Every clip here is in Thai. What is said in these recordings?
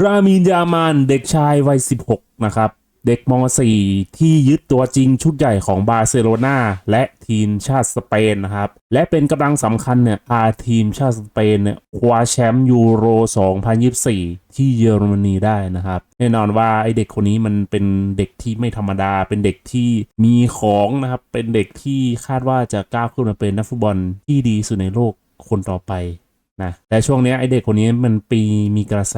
รามีนยามานเด็กชายวัย 16 นะครับ เด็กม .4 ที่ยึดตัวจริงชุดใหญ่ของบาร์เซโลนาและทีมชาติสเปนนะครับ และเป็นกำลังสำคัญเนี่ยพาทีมชาติสเปนเนี่ยคว้าแชมป์ยูโร 2024 ที่เยอรมนีได้นะครับ แน่นอนว่าไอเด็กคนนี้มันเป็นเด็กที่ไม่ธรรมดา เป็นเด็กที่มีของนะครับ เป็นเด็กที่คาดว่าจะก้าวขึ้นมาเป็นนักฟุตบอลที่ดีสุดในโลกคนต่อไปนะแต่ช่วงนี้ไอเด็กคนนี้มันปีมีกระแส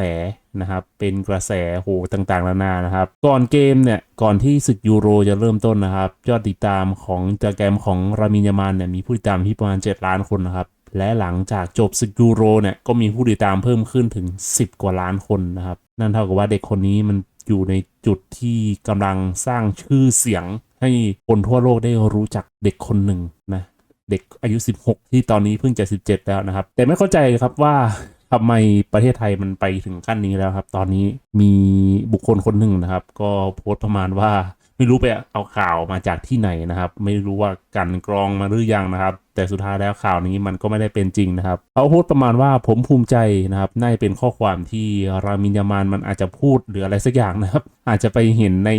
นะครับเป็นกระแสโหต่างๆนานานะครับ ก่อนเกมเนี่ยก่อนที่ศึกยูโรจะเริ่มต้นนะครับ ยอดติดตามของอินสตาแกรมของรามินยามานเนี่ยมีผู้ติดตามที่ประมาณ 7 ล้านคนนะครับ และหลังจากจบศึกยูโรเนี่ยก็มีผู้ติดตามเพิ่มขึ้นถึง 10 กว่าล้านคนนะครับ นั่นเท่ากับว่าเด็กคนนี้มันอยู่ในจุดที่กำลังสร้างชื่อเสียง ให้คนทั่วโลกได้รู้จักเด็กคนหนึ่งนะเด็กอายุ 16 ที่ตอนนี้เพิ่งจะ 17 แล้วนะครับ แต่ไม่เข้าใจครับว่า ทำไมประเทศไทยมันไปถึงขั้นนี้แล้วครับ ตอนนี้มีบุคคลคนหนึ่งนะครับ ก็โพสต์ประมาณว่าไม่รู้ไปเอาข่าวมาจากที่ไหนนะครับ ไม่รู้ว่ากันกรองมาหรือยังนะครับ แต่สุดท้ายแล้วข่าวนี้มันก็ไม่ได้เป็นจริงนะครับเขาโพสต์ประมาณว่าผมภูมิใจนะครับน่าจะเป็นข้อความที่รามินยามานมันอาจจะพูดหรืออะไรสักอย่างนะครับ อาจจะไปเห็นใน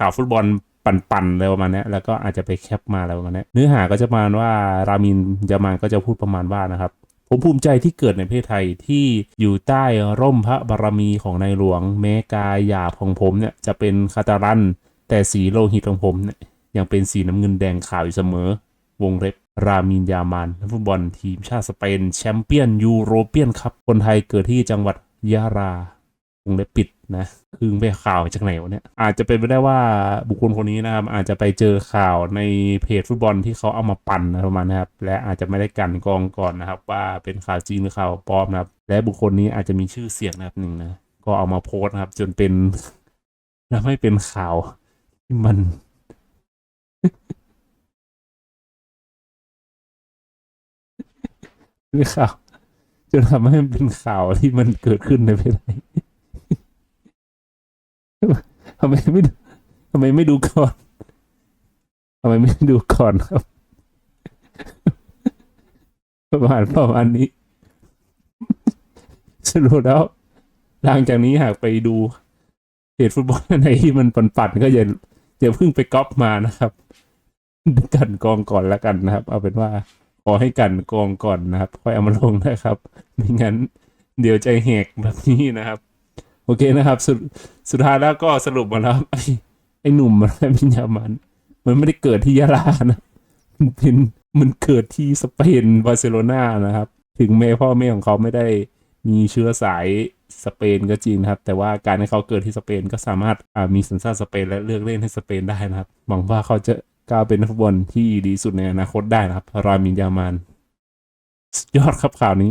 ข่าวฟุตบอลปั่นๆอะไรประมาณนี้แล้วก็อาจจะไปแคปมาอะไรประมาณนี้เนื้อหาก็จะประมาณว่ารามินยามานก็จะพูดประมาณว่านะครับ ผมภูมิใจที่เกิดในประเทศไทยที่อยู่ใต้ร่มพระบารมีของในหลวง แม้กายหยาบของผมเนี่ยจะเป็นคาตารัน แต่สีโลหิตของผมเนี่ยยังเป็นสีน้ำเงินแดงขาวอยู่เสมอ วงเล็บรามินยามานนักฟุตบอลทีมชาติสเปน แชมเปี้ยนยูโรเปียนครับคนไทยเกิดที่จังหวัดยะรา วงเล็บปิดนะคือไปข่าวจากไหนวะเนี่ยอาจจะเป็นไปได้ว่าบุคคลคนนี้นะครับอาจจะไปเจอข่าวในเพจฟุตบอลที่เขาเอามาปั่นนะประมาณนะครับและอาจจะไม่ได้กันกองก่อนนะครับ ว่าเป็นข่าวจริงหรือข่าวปลอมนะครับ และบุคคลนี้อาจจะมีชื่อเสียงนะครับหนึ่งนะก็เอามาโพสต์นะครับ จนเป็นและไม่เป็นข่าวที่มันเป็นข่าวจนทำให้มันเป็นข่าวที่มันเกิดขึ้นในประเทศไทย ทำไมไม่ทำไมไม่ดูก่อนทำไมไม่ดูก่อนครับ ประมาณประมาณนี้ สรุปแล้วหลังจากนี้หากไปดูเพจฟุตบอลไหนที่มันปั่นๆก็อย่าอย่าเพิ่งไปก๊อปมานะครับกันกองก่อนแล้วกันนะครับ เอาเป็นว่าขอให้กันกองก่อนนะครับ ค่อยเอามาลงนะครับ ไม่งั้น เดี๋ยวใจแหกแบบนี้นะครับ โอเคนะครับ สุดสุดท้ายแล้วก็สรุปมาแล้วไอ้ไอ้หนุ่มอะไรพิญญามัน มันไม่ได้เกิดที่ยะลานะ มันเป็นมันเกิดที่สเปนบาร์เซโลนานะครับ ถึงแม้พ่อแม่ของเขาไม่ได้มีเชื้อสายสเปนก็จริงนะครับ แต่ว่าการที่เขาเกิดที่สเปนก็สามารถามีสัญชาติสเปนและเลือกเล่นให้สเปนได้นะครับหวังว่าเขาจะก้าวเป็นนักฟุตบอลที่ดีสุดในอนาคตได้นะครับ รามินยามานยอดครับข่าวนี้